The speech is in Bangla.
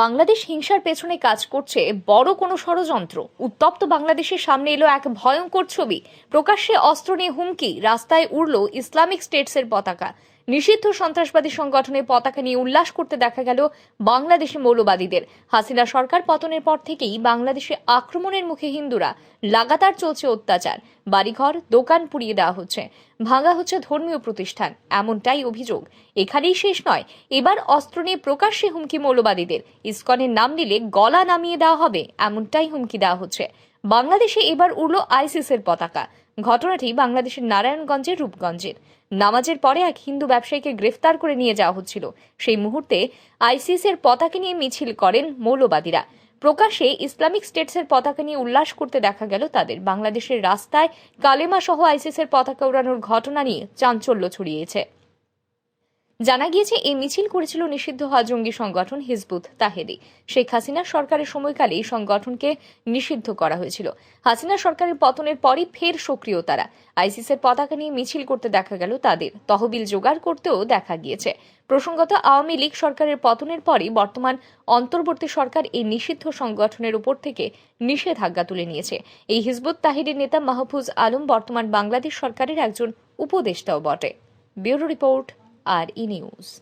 বাংলাদেশ হিংসার পেছনে কাজ করছে বড় কোনো ষড়যন্ত্র। উত্তপ্ত বাংলাদেশের সামনে এলো এক ভয়ঙ্কর ছবি। প্রকাশ্যে অস্ত্র নিয়ে হুমকি, রাস্তায় উড়ল ইসলামিক স্টেটসের পতাকা। নিষিদ্ধ সন্ত্রাসবাদী সংগঠনের পতাকা নিয়ে উল্লাস করতে দেখা গেল বাংলাদেশি মৌলবাদীদের। হাসিনা সরকার পতনের পর থেকেই বাংলাদেশে আক্রমণের মুখে হিন্দুরা লাগাতার চলছে অত্যাচার। বাড়িঘর, দোকান পুড়িয়ে দেওয়া হচ্ছে। ভাঙা হচ্ছে ধর্মীয় প্রতিষ্ঠান। এমনটাই অভিযোগ। এখানেই শেষ নয়। এবার অস্ত্র নিয়ে প্রকাশ্যে হুমকি মৌলবাদীদের। ইসকনের নাম নিলে গলা নামিয়ে দেওয়া হবে। এমনটাই হুমকি দেওয়া হচ্ছে। বাংলাদেশে এবার উড়ল আইসিসের পতাকা। ঘটনাটি বাংলাদেশের নারায়ণগঞ্জের রূপগঞ্জের। নামাজের পরে এক হিন্দু ব্যবসায়ীকে গ্রেফতার করে নিয়ে যাওয়া হচ্ছিল। সেই মুহূর্তে আইসিসের পতাকা নিয়ে মিছিল করেন মৌলবাদীরা। প্রকাশ্যে ইসলামিক স্টেটসের পতাকা নিয়ে উল্লাস করতে দেখা গেল তাদের। বাংলাদেশের রাস্তায় কালেমা সহ আইসিসের পতাকা উড়ানোর ঘটনা নিয়ে চাঞ্চল্য ছড়িয়েছে। জানা গিয়েছে, এই মিছিল করেছিল নিষিদ্ধ হওয়া জঙ্গি সংগঠন হিজবুত তাহেরি। শেখ হাসিনা সরকারের সময়কালে এই সংগঠনকে নিষিদ্ধ করা হয়েছিল। হাসিনা সরকারের পতনের পরই ফের সক্রিয় তারা। আইসিসের পতাকা নিয়ে মিছিল করতে দেখা গেল তাদের। তহবিল জোগাড় করতেও দেখা গিয়েছে। প্রসঙ্গত, আওয়ামী লীগ সরকারের পতনের পরই বর্তমান অন্তর্বর্তী সরকার এই নিষিদ্ধ সংগঠনের উপর থেকে নিষেধাজ্ঞা তুলে নিয়েছে। এই হিজবুত তাহিরের নেতা মাহফুজ আলম বর্তমান বাংলাদেশ সরকারের একজন উপদেষ্টাও বটে। Bureau report RE News.